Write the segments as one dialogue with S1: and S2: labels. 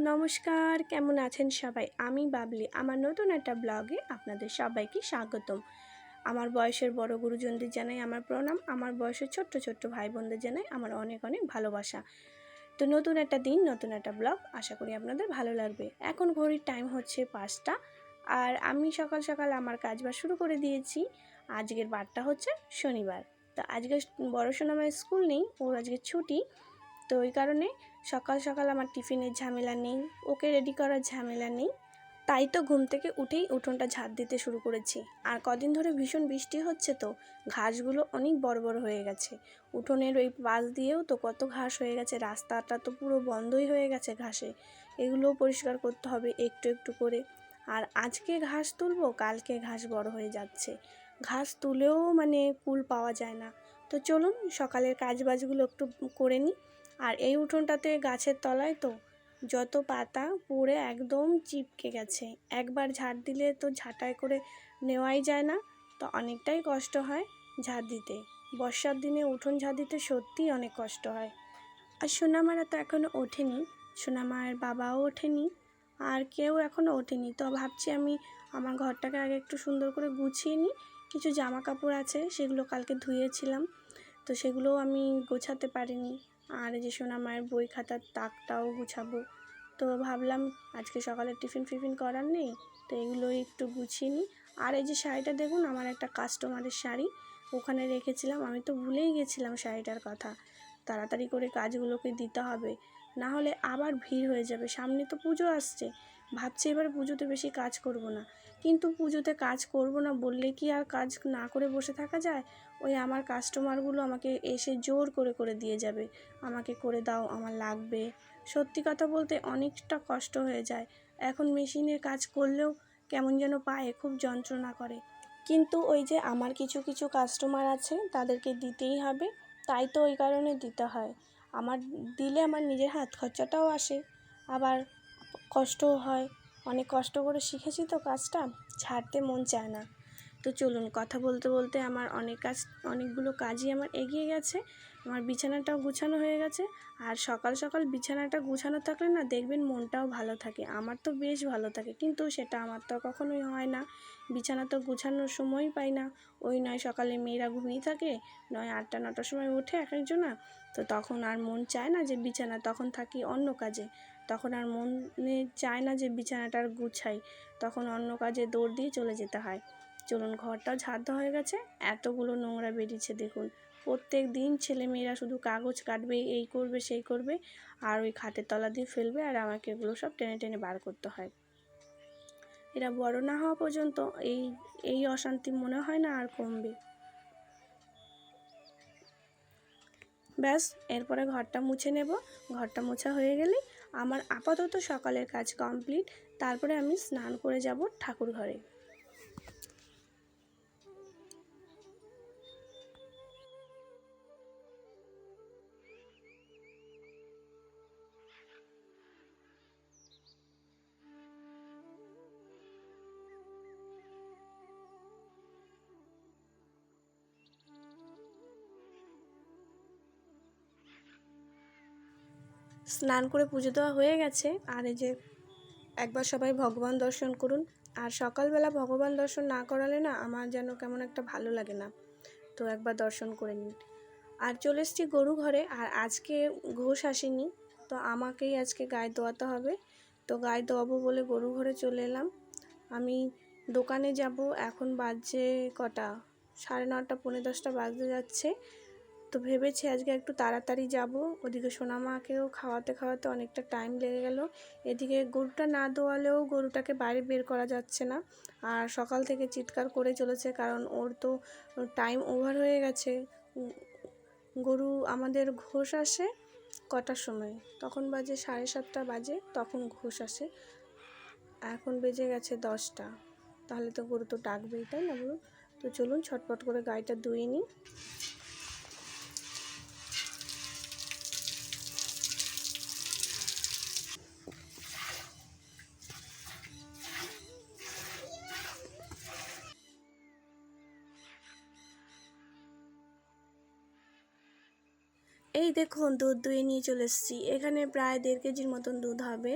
S1: নমস্কার। কেমন আছেন সবাই? আমি বাবলি। আমার নতুন একটা ব্লগে আপনাদের সবাইকে স্বাগতম। আমার বয়সের বড় গুরুজনদের জানাই আমার প্রণাম। আমার বয়সের ছোট্ট ছোট্ট ভাই বোনদের জানাই আমার অনেক অনেক ভালোবাসা। তো নতুন একটা দিন, নতুন একটা ব্লগ। আশা করি আপনাদের ভালো লাগবে। এখন ঘড়ির টাইম হচ্ছে পাঁচটা। আর আমি সকাল সকাল আমার কাজ বাজ শুরু করে দিয়েছি। আজকের বারটা হচ্ছে শনিবার। তো আজকে বড় সোনামার স্কুল নেই, ওর আজকে ছুটি। তো ওই কারণে সকাল সকাল আমার টিফিনের ঝামেলা নেই, ওকে রেডি করার ঝামেলা নেই। তাই তো ঘুম থেকে উঠেই উঠোনটা ঝাড় দিতে শুরু করেছি। আর কদিন ধরে ভীষণ বৃষ্টি হচ্ছে তো, ঘাসগুলো অনেক বড় বড় হয়ে গেছে। উঠোনের ওই পাশ দিয়েও তো কত ঘাস হয়ে গেছে, রাস্তাটা তো পুরো বন্ধই হয়ে গেছে ঘাসে। এগুলোও পরিষ্কার করতে হবে একটু একটু করে। আর আজকে ঘাস তুলবো, কালকে ঘাস বড় হয়ে যাচ্ছে। ঘাস তুলেও মানে কুল পাওয়া যায় না। তো চলুন সকালের কাজ বাজগুলো একটু করে নিই। আর এই উঠোনটাতে গাছের তলায় তো যত পাতা পুড়ে একদম চিপকে গেছে। একবার ঝাড় দিলে তো ঝাঁটাই করে নেওয়াই যায় না। তো অনেকটাই কষ্ট হয় ঝাড় দিতে। বর্ষার দিনে উঠোন ঝাড় দিতে সত্যিই অনেক কষ্ট হয়। আর সোনামারা তো এখনও ওঠেনি। সোনামায়ের বাবাও ওঠেনি। আর কেউ এখনও ওঠেনি। তো ভাবছি আমি আমার ঘরটাকে আগে একটু সুন্দর করে গুছিয়ে নিই। কিছু জামা কাপড় আছে, সেগুলো কালকে ধুয়েছিলাম। তো সেগুলোও আমি গোছাতে পারিনি। আর যে সোনা মায়ের বই খাতার তাকটাও গুছাবো। তো ভাবলাম আজকে সকালে টিফিন ফিফিন করার নেই, তো এগুলো একটু গুছিয়ে নিই। আর এই যে শাড়িটা দেখুন, আমার একটা কাস্টমারের শাড়ি, ওখানে রেখেছিলাম। আমি তো ভুলেই গেছিলাম শাড়িটার কথা। তাড়াতাড়ি করে কাজগুলোকে দিতে হবে, না হলে আবার ভিড় হয়ে যাবে। সামনে তো পুজো আসছে ভাবছি এবার পুজোতে বেশি কাজ করব না। কিন্তু পুজোতে কাজ করব না বললে কি আর কাজ না করে বসে থাকা যায়? ওই আমার কাস্টমারগুলো আমাকে এসে জোর করে করে দিয়ে যাবে। আমাকে করে দাও, আমার লাগবে। সত্যি কথা বলতে অনেকটা কষ্ট হয়ে যায়। এখন মেশিনের কাজ করলেও কেমন যেন পায়ে খুব যন্ত্রণা করে। কিন্তু ওই যে আমার কিছু কিছু কাস্টমার আছে, তাদেরকে দিতেই হবে। তাই তো ওই কারণে দিতে হয়। আমার দিলে আমার নিজের হাত খরচাটাও আসে। আবার কষ্টও হয়। অনেক কষ্ট করে শিখেছি তো কাজটা, ছাড়তে মন চায় না। তো চলুন, কথা বলতে বলতে আমার অনেক কাজ, অনেকগুলো কাজই আমার এগিয়ে গেছে। আমার বিছানাটাও গুছানো হয়ে গেছে। আর সকাল সকাল বিছানাটা গুছানো থাকলে না দেখবেন মনটাও ভালো থাকে। আমার তো বেশ ভালো থাকে, কিন্তু সেটা আমার তো কখনোই হয় না। বিছানা তো গুছানোর সময়ই পাই না। ওই নয় সকালে মেয়েরা ঘুমিয়ে থাকে, নয় আটটা, নটার সময় ওঠে এক একজনা। তো তখন আর মন চায় না যে বিছানা তখন থাকি অন্য কাজে। তখন আর মনে চায় না যে বিছানাটার গুছাই। তখন অন্য কাজে দৌড় দিয়ে চলে যেতে হয়। চলুন, ঘরটাও দেওয়া হয়ে গেছে। এতগুলো নোংরা বেরিয়েছে, দেখুন। প্রত্যেক দিন ছেলেমেয়েরা শুধু কাগজ কাটবে, এই করবে, সেই করবে, আর ওই খাটের তলা দিয়ে ফেলবে, আর আমাকে এগুলো সব টেনে টেনে বার করতে হয়। এরা বড় না হওয়া পর্যন্ত এই এই অশান্তি মনে হয় না আর কমবে। ব্যাস, এরপরে ঘরটা মুছে নেব। ঘরটা মোছা হয়ে গেলে আমার আপাতত সকালের কাজ কমপ্লিট তারপরে আমি স্নান করে যাব ঠাকুর ঘরে স্নান করে পুজো দেওয়া হয়ে গেছে। আর এই যে একবার সবাই ভগবান দর্শন করুন। আর সকালবেলা ভগবান দর্শন না করালে না আমার যেন কেমন একটা ভালো লাগে না। তো একবার দর্শন করে নিন। আর চলে এসেছি গরু ঘরে। আর আজকে ঘোষ আসেনি। তো আমাকেই আজকে গায়ে দোয়াতে হবে। তো গায়ে দোয়াবো বলে গরু ঘরে চলে এলাম। আমি দোকানে যাব। এখন বাজছে কটা? সাড়ে নটা, পৌনে দশটা বাজতে যাচ্ছে। তো ভেবেছি আজকে একটু তাড়াতাড়ি যাব। ওদিকে সোনামাকেও খাওয়াতে খাওয়াতে অনেকটা টাইম লেগে গেল। এদিকে গরুটা না দোয়ালেও গরুটাকে বাইরে বের করা যাচ্ছে না। আর সকাল থেকে চিৎকার করে চলেছে, কারণ ওর তো টাইম ওভার হয়ে গেছে। গরু আমাদের ঘোষ আসে কটার সময়? তখন বাজে সাড়ে সাতটা বাজে, তখন ঘোষ আসে। এখন বেজে গেছে দশটা। তাহলে তো গরু তো ডাকবেই, তাই না বলুন? তো চলুন, ছটপট করে গাড়িটা ধুয়ে নিই। এই দেখুন দুধ দুয়ে নিয়ে চলে এসেছি। এখানে প্রায় দেড় কেজির মতন দুধ হবে।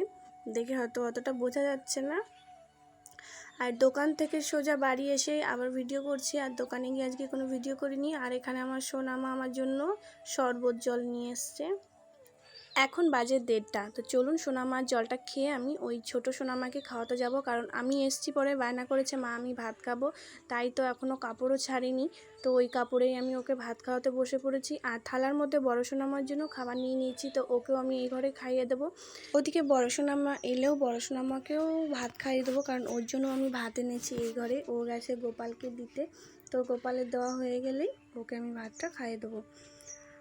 S1: দেখে হয়তো অতটা বোঝা যাচ্ছে না। আর দোকান থেকে সোজা বাড়ি এসে আবার ভিডিও করছি। আর দোকানে গিয়ে আজকে কোনো ভিডিও করিনি। আর এখানে আমার সোনামা আমার জন্য শরবত জল নিয়ে এসছে। এখন বাজে দেড়টা। তো চলুন সোনামার জলটা খেয়ে আমি ওই ছোট সোনামাকে খাওয়াতে যাব, কারণ আমি এসছি পরে, বায়না করেছে, মা, আমি ভাত খাব। তাই তো এখনও কাপড়ও ছাড়িনি। তো ওই কাপড়েই আমি ওকে ভাত খাওয়াতে বসে পড়েছি। আর থালার মধ্যে বড় সোনামার জন্য খাবার নিয়ে নিয়েছি, তো ওকেও আমি এই ঘরে খাইয়ে দেবো। ওদিকে বড় সোনামা এলেও বড় সোনামাকেও ভাত খাইয়ে দেবো, কারণ ওর জন্য আমি ভাত এনেছি এই ঘরে। ও গেছে গোপালকে দিতে। তো গোপালের দেওয়া হয়ে গেলেই ওকে আমি ভাতটা খাইয়ে দেবো।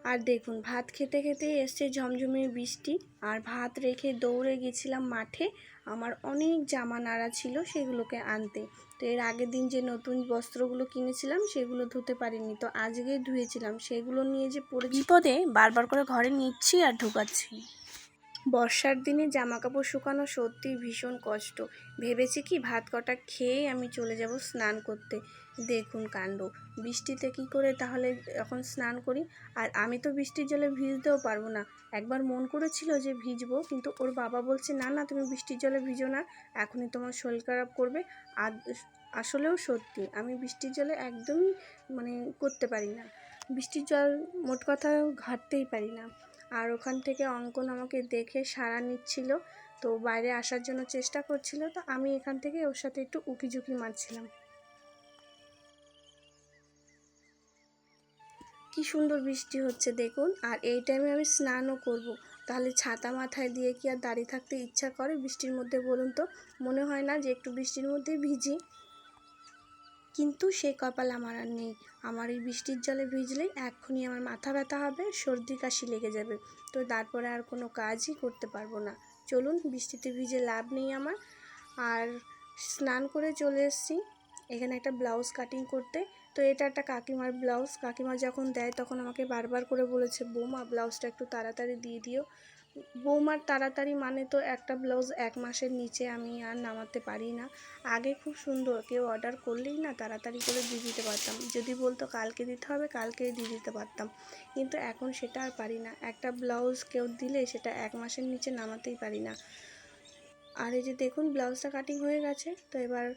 S1: আর দেখুন, ভাত খেতে খেতে এসছে ঝমঝমে বৃষ্টি। আর ভাত রেখে দৌড়ে গেছিলাম মাঠে। আমার অনেক জামা নাড়া ছিল সেগুলোকে আনতে। তো এর আগের দিন যে নতুন বস্ত্রগুলো কিনেছিলাম, সেগুলো ধুতে পারিনি। তো আজকে ধুয়েছিলাম। সেগুলো নিয়ে যে পড়ে বিপদে বারবার করে ঘরে নিচ্ছি আর ঢুকাচ্ছি। বর্ষার দিনে জামা কাপড় শুকানো সত্যিই ভীষণ কষ্ট। ভেবেছি কি ভাত কটা খেয়েই আমি চলে যাব স্নান করতে। দেখুন কাণ্ড, বৃষ্টিতে কি করে তাহলে এখন স্নান করি? আর আমি তো বৃষ্টির জলে ভিজতেও পারব না। একবার মন করেছিল যে ভিজবো, কিন্তু ওর বাবা বলছে, না না, তুমি বৃষ্টির জলে ভিজো না, এখনই তোমার শরীর খারাপ করবে। আর আসলেও সত্যি, আমি বৃষ্টির জলে একদমই মানে করতে পারি না। বৃষ্টির জল মোট কথা ঘাটতেই পারি না। আর ওখান থেকে অঙ্কন আমাকে দেখে সাড়া নিচ্ছিল। তো বাইরে আসার জন্য চেষ্টা করছিল। তো আমি এখান থেকে ওর সাথে একটু উকিঝুঁকি মারছিলাম। কি সুন্দর বৃষ্টি হচ্ছে দেখুন। আর এই টাইমে আমি স্নানও করব। তাহলে ছাতা মাথায় দিয়ে কি আর দাঁড়িয়ে থাকতে ইচ্ছা করে বৃষ্টির মধ্যে বলুন তো? মনে হয় না যে একটু বৃষ্টির মধ্যে ভিজি। কিন্তু সেই কপাল আমার আর নেই। আমার এই বৃষ্টির জলে ভিজলেই এক্ষুনি আমার মাথা ব্যথা হবে, সর্দি কাশি লেগে যাবে। তো তারপরে আর কোনো কাজই করতে পারব না। চলুন, বৃষ্টিতে ভিজে লাভ নেই আমার। আর স্নান করে চলে এসেছি। এখানে একটা ব্লাউজ কাটিং করতে। তো এটা একটা কাকিমার ব্লাউজ। কাকিমা যখন দেয়, তখন আমাকে বারবার করে বলেছে, বৌমা, ব্লাউজটা একটু তাড়াতাড়ি দিয়ে দিও। বৌমার তাড়াতাড়ি মানে তো একটা ব্লাউজ এক মাসের নিচে আমি আর নামাতে পারি না। আগে খুব সুন্দর, কেউ অর্ডার করলেই না তাড়াতাড়ি করে দিয়ে দিতে পারতাম। যদি বলতো কালকে দিতে হবে, কালকেই দিয়ে দিতে পারতাম। কিন্তু এখন সেটা আর পারি না। একটা ব্লাউজ কেউ দিলে সেটা এক মাসের নিচে নামাতেই পারি না। আর এই যে দেখুন ব্লাউজটা কাটিং হয়ে গেছে, তো এবার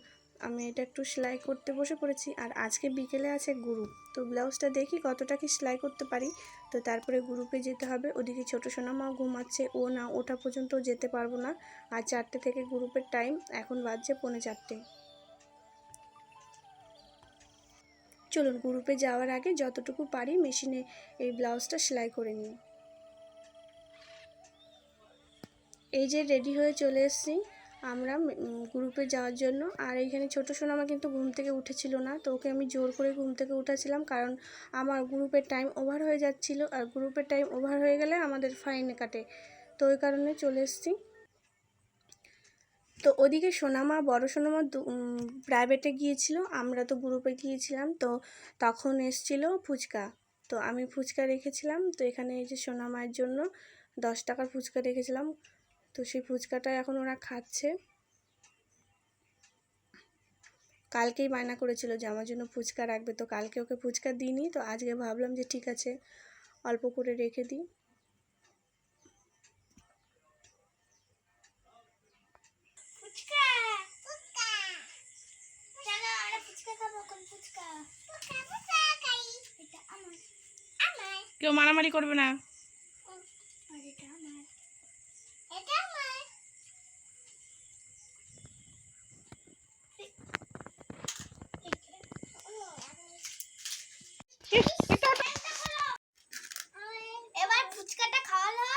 S1: আমি এটা একটু সেলাই করতে বসে পড়েছি। আর আজকে বিকেলে আছে গ্রুপ তো ব্লাউজটা দেখি কতটা কি সেলাই করতে পারি। তো তারপরে গ্রুপে যেতে হবে। ওদিকে ছোটো সোনামাও ঘুমাচ্ছে। ও না ওঠা পর্যন্ত যেতে পারব না। আর চারটে থেকে গ্রুপের টাইম এখন বাজছে পৌনে চারটে। চলুন গ্রুপে যাওয়ার আগে যতটুকু পারি মেশিনে এই ব্লাউজটা সেলাই করে নিই। এই যে রেডি হয়ে চলে এসেছি। আমরা গ্রুপে যাওয়ার জন্য। আর এইখানে ছোটো সোনামা কিন্তু ঘুম থেকে উঠেছিল না, তো ওকে আমি জোর করে ঘুম থেকে উঠেছিলাম কারণ আমার গ্রুপের টাইম ওভার হয়ে যাচ্ছিল। আর গ্রুপের টাইম ওভার হয়ে গেলে আমাদের ফাইনে কাটে। তো ওই কারণে চলে এসেছি। তো ওদিকে সোনামা, বড় সোনামা প্রাইভেটে গিয়েছিল। আমরা তো গ্রুপে গিয়েছিলাম, তো তখন এসছিল ফুচকা। তো আমি ফুচকা রেখেছিলাম। তো এখানে এই যে সোনামায়ের জন্য দশ টাকার ফুচকা রেখেছিলাম। তো সেই ফুচকাটা এখন ওরা খাচ্ছে। কালকেই বায়না করেছিল যে আমার জন্য ফুচকা রাখবে তো কালকে ওকে ফুচকা দিইনি তো আজকে ভাবলাম যে ঠিক আছে অল্প করে রেখে দিই।
S2: ফুচকা ফুচকা। চলো আমরা ফুচকা খাব কোন ফুচকা? ফুচকা ফুচকা খাই। এটা আমার আমার।
S3: কেউ মারামারি করবে না
S2: আর এটা আমার এটা আমার এবার ফুচকাটা খাওয়ালো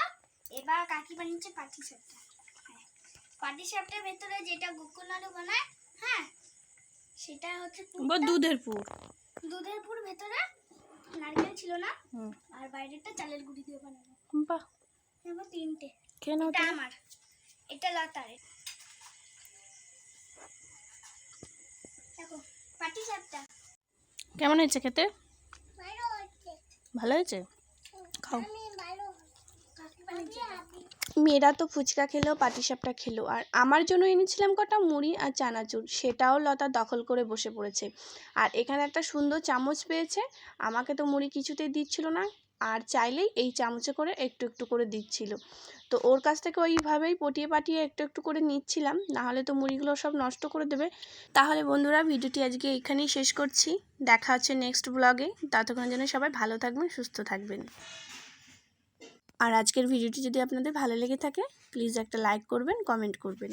S2: এবার কাকি বানিয়েছে পাটি সাপটা পাটি সাপটার ভেতরে যেটা গোকুল নাড়ু বানায় হ্যাঁ সেটা হচ্ছে
S3: দুধের পুর।
S2: দুধের পুর ভেতরে নারকেল ছিল না আর বাইরেটা চালের গুঁড়ি দিয়ে বানানো।
S3: বাহ।
S2: এবার তিনটে।
S3: কেন
S2: এটা আমার। এটা লতার। দেখো পাটি সাপটা
S3: কেমন হয়েছে খেতে?
S2: ভালো
S3: হয়েছে। খাও
S2: আমি ভালো কাকি বানিয়েছে
S1: মেয়েরা তো ফুচকা খেলো পাটিসাপটা খেলো। আর আমার জন্য এনেছিলাম কটা মুড়ি আর চানাচুর, সেটাও লতা দখল করে বসে পড়েছে। আর এখানে একটা সুন্দর চামচ পেয়েছে, আমাকে তো মুড়ি কিছুতেই দিচ্ছিল না। আর চাইলেই এই চামচে করে একটু একটু করে দিচ্ছিল। তো ওর কাছ থেকে ওইভাবেই পটিয়ে পাটিয়ে একটু একটু করে নিচ্ছিলাম, নাহলে তো মুড়িগুলো সব নষ্ট করে দেবে। তাহলে বন্ধুরা, ভিডিওটি আজকে এখানেই শেষ করছি। দেখা হচ্ছে নেক্সট ব্লগে ততক্ষণ জন্য সবাই ভালো থাকবেন, সুস্থ থাকবেন। আর আজকের ভিডিওটি যদি আপনাদের ভালো লেগে থাকে প্লিজ একটা লাইক করবেন কমেন্ট করবেন।